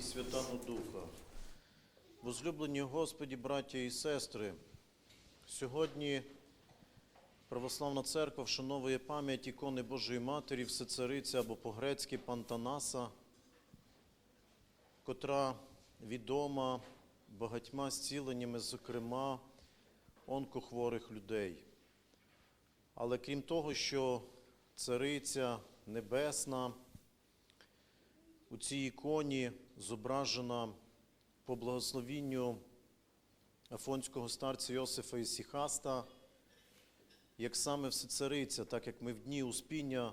і Святого Духа. Возлюблені Господі, браття і сестри, сьогодні Православна Церква вшановує пам'ять ікони Божої Матері, Всецариці або по-грецьки Пантанаса, котра відома багатьма зціленнями, зокрема, онкохворих людей. Але крім того, що Цариця Небесна у цій іконі зображена по благословінню афонського старця Йосифа Ісіхаста, як саме всецариця, так як ми в дні Успіння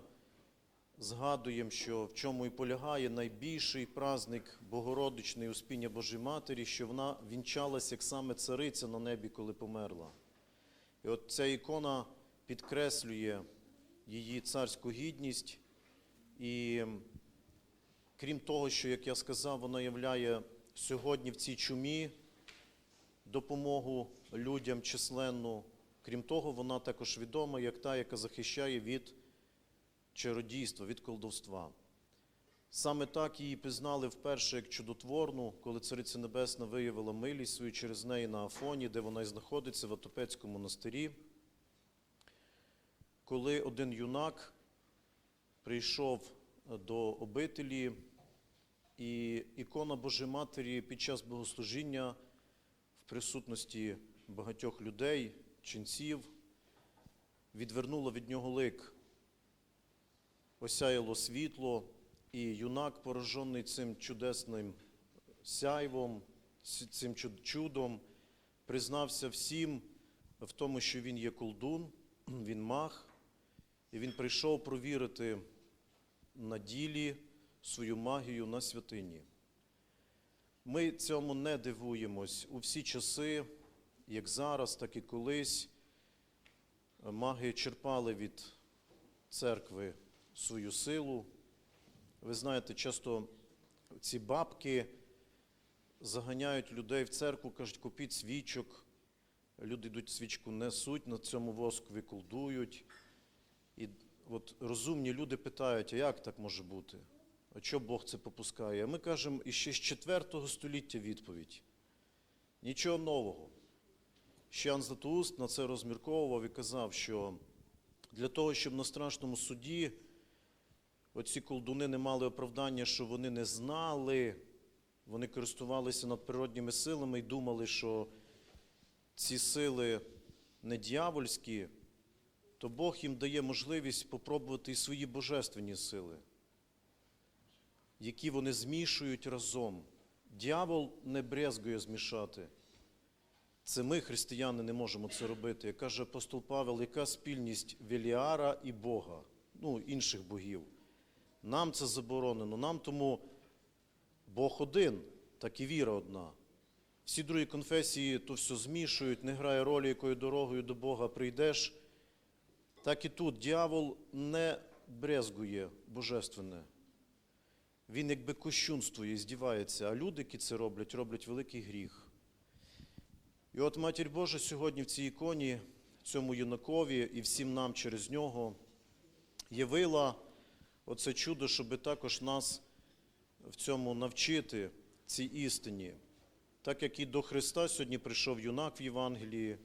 згадуємо, що в чому і полягає найбільший праздник Богородичний Успіння Божої Матері, що вона вінчалась як саме цариця на небі, коли померла. І от ця ікона підкреслює її царську гідність. І крім того, що, як я сказав, вона являє сьогодні в цій чумі допомогу людям численну. Крім того, вона також відома як та, яка захищає від чародійства, від колдовства. Саме так її пізнали вперше як чудотворну, коли Цариця Небесна виявила милість свою через неї на Афоні, де вона і знаходиться в Атопецькому монастирі. Коли один юнак прийшов до обителі, і ікона Божої Матері під час богослужіння в присутності багатьох людей, ченців, відвернула від нього лик, осяяло світло, і юнак, поражений цим чудесним сяйвом, цим чудом, признався всім в тому, що він є колдун, він маг, і він прийшов провірити на ділі свою магію на святині. Ми цьому не дивуємось у всі часи, як зараз, так і колись. Маги черпали від церкви свою силу. Ви знаєте, часто ці бабки заганяють людей в церкву, кажуть, купіть свічок. Люди йдуть свічку несуть, на цьому воскові колдують. І от розумні люди питають, а як так може бути? А чого Бог це попускає? А ми кажемо іще з 4 століття відповідь. Нічого нового. Ще Ян Златоуст на це розмірковував і казав, що для того, щоб на страшному суді оці колдуни не мали оправдання, що вони не знали, вони користувалися надприродніми силами і думали, що ці сили не дьявольські, то Бог їм дає можливість попробувати і свої божественні сили, які вони змішують разом. Дьявол не брезгує змішати. Це ми, християни, не можемо це робити. Як каже апостол Павел, яка спільність Веліара і Бога, ну, інших богів. Нам це заборонено. Нам тому Бог один, так і віра одна. Всі другі конфесії то все змішують, не грає ролі, якою дорогою до Бога прийдеш. Так і тут дьявол не брезгує божественне. Він якби кощунствує, здівається, а люди, які це роблять, роблять великий гріх. І от Матір Божа сьогодні в цій іконі, цьому юнакові і всім нам через нього явила оце чудо, щоб також нас в цьому навчити, цій істині. Так як і до Христа сьогодні прийшов юнак в Євангелії,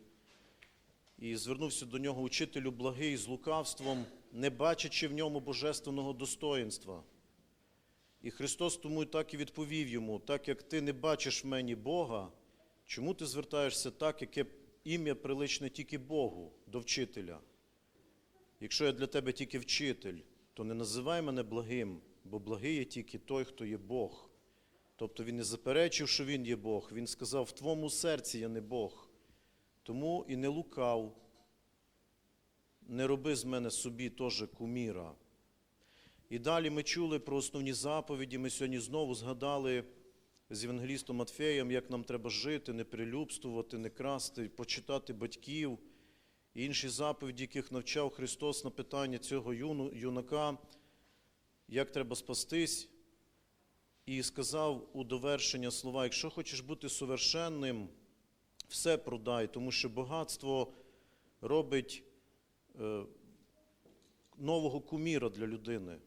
і звернувся до нього учителю благий з лукавством, не бачачи в ньому божественного достоїнства. І Христос тому так і відповів йому: так як ти не бачиш в мені Бога, чому ти звертаєшся так, яке ім'я приличне тільки Богу, до вчителя? Якщо я для тебе тільки вчитель, то не називай мене благим, бо благий є тільки той, хто є Бог. Тобто він не заперечив, що він є Бог. Він сказав, в твоєму серці я не Бог. Тому і не лукав, не роби з мене собі теж куміра. І далі ми чули про основні заповіді. Ми сьогодні знову згадали з Євангелістом Матфеєм, як нам треба жити, не прилюбствувати, не красти, почитати батьків. І інші заповіді, яких навчав Христос на питання цього юну- юнака, як треба спастись. І сказав у довершення слова: якщо хочеш бути совершенним, все продай, тому що багатство робить е, нового куміра для людини.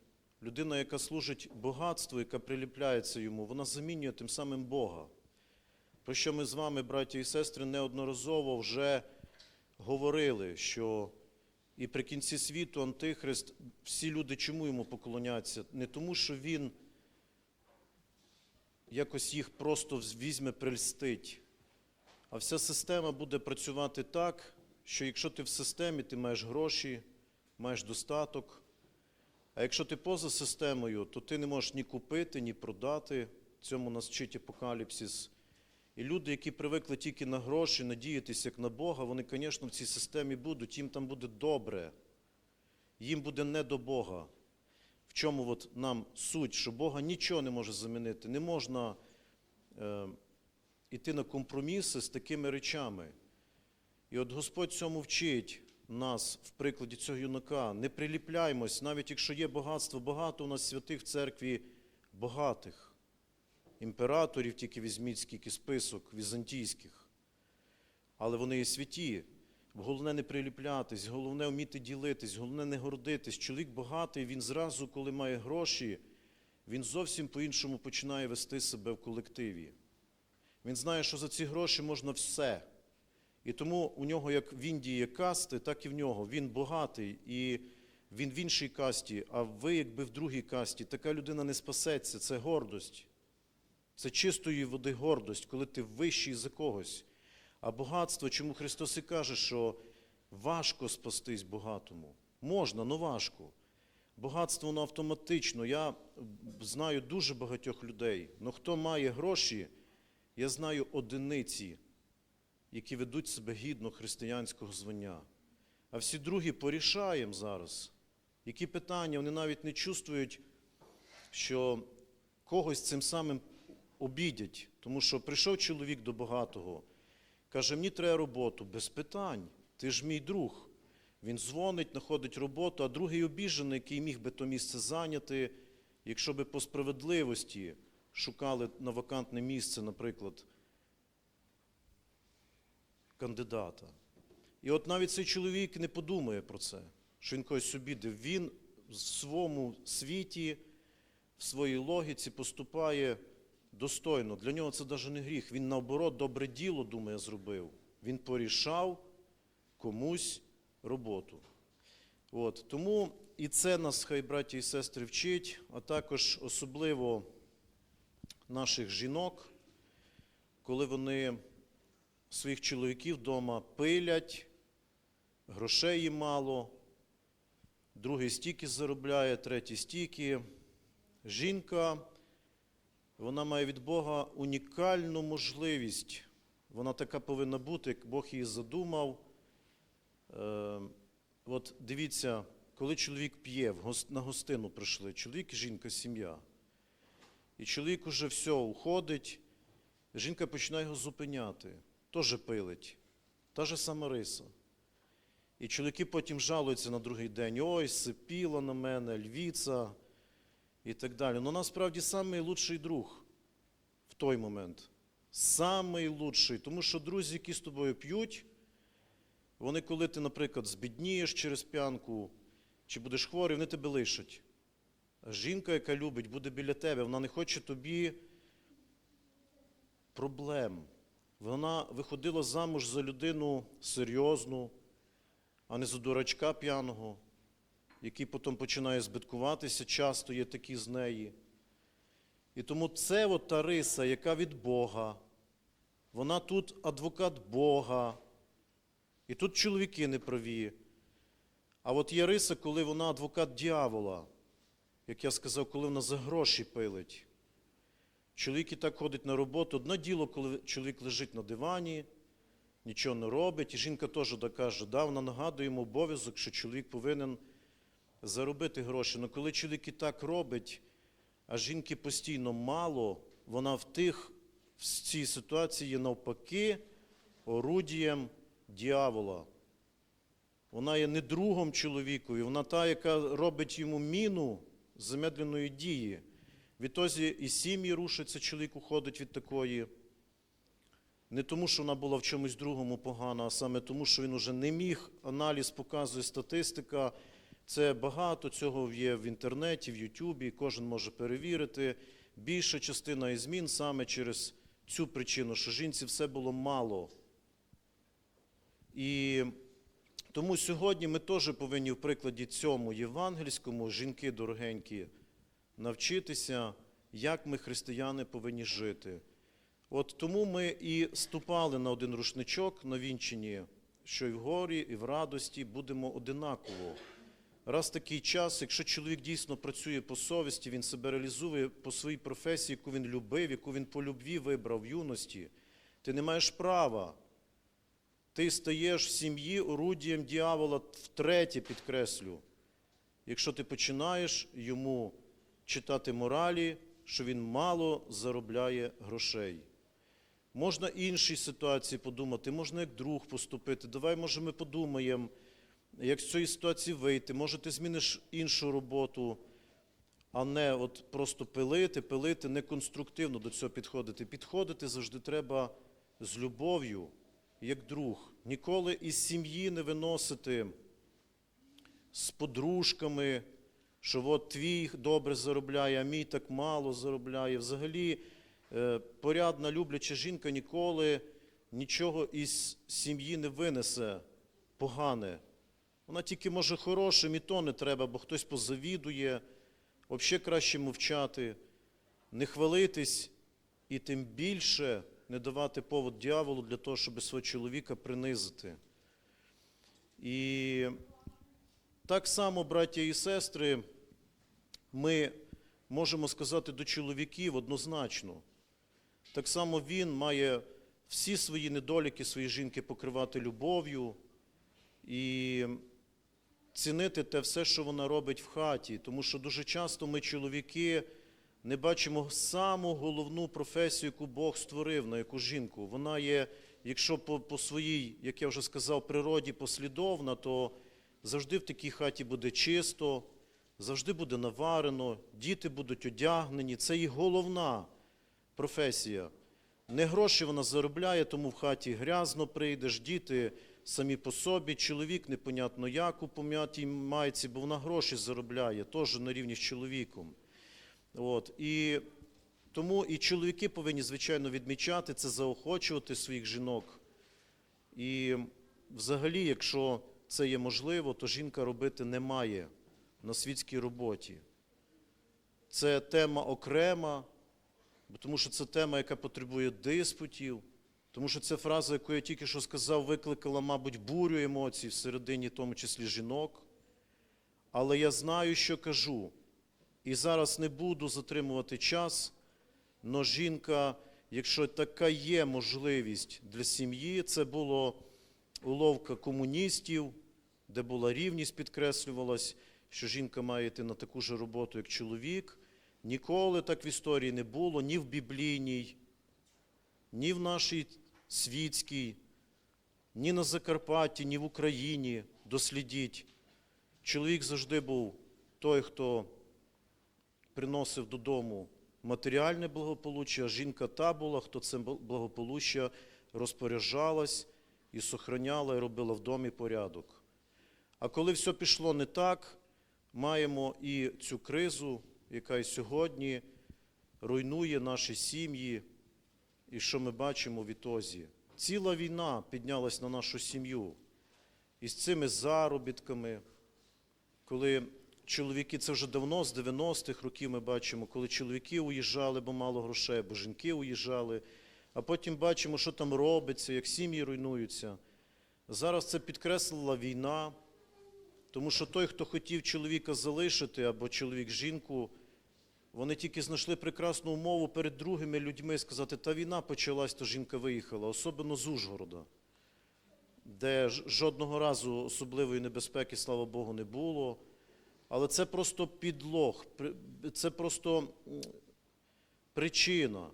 Людина, яка служить багатству, яка приліпляється йому, вона замінює тим самим Бога. Про що ми з вами, браті і сестри, неодноразово вже говорили, що і при кінці світу Антихрист, всі люди чому йому поклоняться? Не тому, що він якось їх просто візьме, прельстить. А вся система буде працювати так, що якщо ти в системі, ти маєш гроші, маєш достаток. А якщо ти поза системою, то ти не можеш ні купити, ні продати. Цьому нас вчить апокаліпсис. І люди, які привикли тільки на гроші, надіятися як на Бога, вони, звісно, в цій системі будуть, їм там буде добре. Їм буде не до Бога. В чому от нам суть, що Бога нічого не може замінити. Не можна е, йти на компроміси з такими речами. І от Господь цьому вчить нас в прикладі цього юнака. Не приліпляймось, навіть якщо є багатство, багато у нас святих в церкві багатих. Імператорів тільки візьміть скільки список візантійських. Але вони є святі. Головне не приліплятись, головне вміти ділитись, головне не гордитись. Чоловік багатий, він зразу, коли має гроші, він зовсім по-іншому починає вести себе в колективі. Він знає, що за ці гроші можна все. І тому у нього, як в Індії є касти, так і в нього. Він багатий і він в іншій касті, а ви, якби в другій касті, така людина не спасеться. Це гордость. Це чистої води гордость, коли ти вищий за когось. А багатство, чому Христос і каже, що важко спастись багатому. Можна, але важко. Багатство воно автоматично. Я знаю дуже багатьох людей. але хто має гроші, я знаю одиниці, які ведуть себе гідно християнського звання. А всі другі порішаємо зараз. Які питання, вони навіть не чувствують, що когось цим самим обідять. Тому що прийшов чоловік до багатого, каже, мені треба роботу, без питань. Ти ж мій друг. Він дзвонить, знаходить роботу, а другий обіжений, який міг би то місце зайняти, якщо би по справедливості шукали на вакантне місце, наприклад, кандидата. І от навіть цей чоловік не подумає про це, що він когось обідив. Він в своєму світі, в своїй логіці поступає достойно. Для нього це навіть не гріх. Він, наоборот, добре діло, думає, зробив. Він порішав комусь роботу. От. Тому і це нас, хай браті і сестри, вчить, а також особливо наших жінок, коли вони своїх чоловіків вдома пилять, грошей їм мало, другий стільки заробляє, третій стільки. Жінка, вона має від Бога унікальну можливість. Вона така повинна бути, як Бог її задумав. Е, от дивіться, коли чоловік п'є, на гостину прийшли, чоловік і жінка, сім'я. І чоловік уже все уходить, жінка починає його зупиняти, теж пилить, та ж сама риса. І чоловіки потім жалуються на другий день: ой, сипіла на мене, львіця і так далі. Ну насправді самий лучший друг в той момент. Самий лучший. Тому що друзі, які з тобою п'ють, вони, коли ти, наприклад, збіднієш через п'янку, чи будеш хворий, вони тебе лишать. А жінка, яка любить, буде біля тебе, вона не хоче тобі проблем. Вона виходила замуж за людину серйозну, а не за дурачка п'яного, який потім починає збиткуватися, часто є такі з неї. І тому це от та риса, яка від Бога. Вона тут адвокат Бога. І тут чоловіки не праві. А от є риса, коли вона адвокат дьявола, як я сказав, коли вона за гроші пилить. Чоловік і так ходить на роботу. Одне діло, коли чоловік лежить на дивані, нічого не робить, і жінка теж докаже, да, вона нагадує йому обов'язок, що чоловік повинен заробити гроші. Але коли чоловік і так робить, а жінки постійно мало, вона в тих в цій ситуації є навпаки орудієм дьявола. Вона є не другом чоловікові, вона та, яка робить йому міну замедленої дії. Відтоді і сім'ї рушаться, чоловік уходить від такої. Не тому, що вона була в чомусь другому погана, а саме тому, що він уже не міг, аналіз показує статистика, Це багато цього є в інтернеті, в Ютубі, кожен може перевірити. Більша частина із змін саме через цю причину, що жінці все було мало. І тому сьогодні ми теж повинні в прикладі цьому євангельському, жінки дорогенькі, навчитися, як ми, християни, повинні жити. От тому ми і ступали на один рушничок на вінчині, що і в горі, і в радості будемо одинаково. Раз такий час, якщо чоловік дійсно працює по совісті, він себе реалізує по своїй професії, яку він любив, яку він по любві вибрав в юності, ти не маєш права. Ти стаєш в сім'ї орудієм діявола втретє, підкреслю. Якщо ти починаєш йому читати моралі, що він мало заробляє грошей. Можна іншій ситуації подумати, можна як друг поступити. Давай, може, ми подумаємо, як з цієї ситуації вийти, може, ти зміниш іншу роботу, а не от просто пилити, пилити, неконструктивно до цього підходити. Підходити завжди треба з любов'ю, як друг. Ніколи із сім'ї не виносити з подружками, що от твій добре заробляє, а мій так мало заробляє. Взагалі, е, порядна, любляча жінка ніколи нічого із сім'ї не винесе погане. Вона тільки може хорошим, і то не треба, бо хтось позавідує. Взагалі краще мовчати, не хвалитись і тим більше не давати повод дьяволу для того, щоб свого чоловіка принизити. І так само, браття і сестри, ми можемо сказати до чоловіків однозначно. Так само він має всі свої недоліки своєї жінки покривати любов'ю і цінити те все, що вона робить в хаті. Тому що дуже часто ми, чоловіки, не бачимо саму головну професію, яку Бог створив на яку жінку. Вона є, якщо по, по своїй, як я вже сказав, природі послідовна, то завжди в такій хаті буде чисто, завжди буде наварено, діти будуть одягнені. Це її головна професія. Не гроші вона заробляє, тому в хаті грязно прийдеш, діти самі по собі, чоловік непонятно як у пом'ятій майці, бо вона гроші заробляє, теж на рівні з чоловіком. От. І тому і чоловіки повинні, звичайно, відмічати це, заохочувати своїх жінок. І взагалі, якщо це є можливо, то жінка робити не має на світській роботі. Це тема окрема, тому що це тема, яка потребує диспутів, тому що ця фраза, яку я тільки що сказав, викликала, мабуть, бурю емоцій всередині, в тому числі жінок. Але я знаю, що кажу. І зараз не буду затримувати час, але жінка, якщо така є можливість для сім'ї, це було уловка комуністів, де була рівність, підкреслювалась, що жінка має йти на таку ж роботу, як чоловік. Ніколи так в історії не було, ні в біблійній, ні в нашій світській, ні на Закарпатті, ні в Україні. Дослідіть. Чоловік завжди був той, хто приносив додому матеріальне благополуччя, а жінка та була, хто це благополуччя розпоряджалась і сохраняла, і робила в домі порядок. А коли все пішло не так, маємо і цю кризу, яка і сьогодні руйнує наші сім'ї, і що ми бачимо в ітозі. Ціла війна піднялась на нашу сім'ю із цими заробітками, коли чоловіки, це вже давно, з 90-х років ми бачимо, коли чоловіки уїжджали, бо мало грошей, бо жінки уїжджали, а потім бачимо, що там робиться, як сім'ї руйнуються. Зараз це підкреслила війна, тому що той, хто хотів чоловіка залишити або чоловік жінку, вони тільки знайшли прекрасну умову перед другими людьми сказати, та війна почалась, то жінка виїхала, особливо з Ужгорода, де жодного разу особливої небезпеки, слава Богу, не було. Але це просто підлог, це просто причина.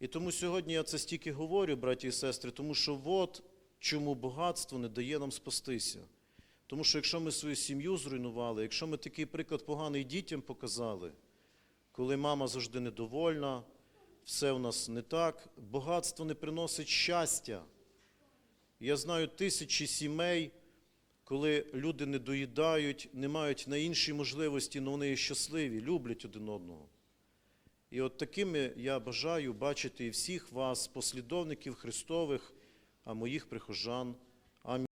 І тому сьогодні я це стільки говорю, браті і сестри, тому що от чому багатство не дає нам спастися. Тому що якщо ми свою сім'ю зруйнували, якщо ми такий приклад поганий дітям показали, коли мама завжди недовольна, все у нас не так, багатство не приносить щастя. Я знаю тисячі сімей, коли люди не доїдають, не мають на інші можливості, але вони є щасливі, люблять один одного. І от такими я бажаю бачити і всіх вас, послідовників Христових, а моїх прихожан.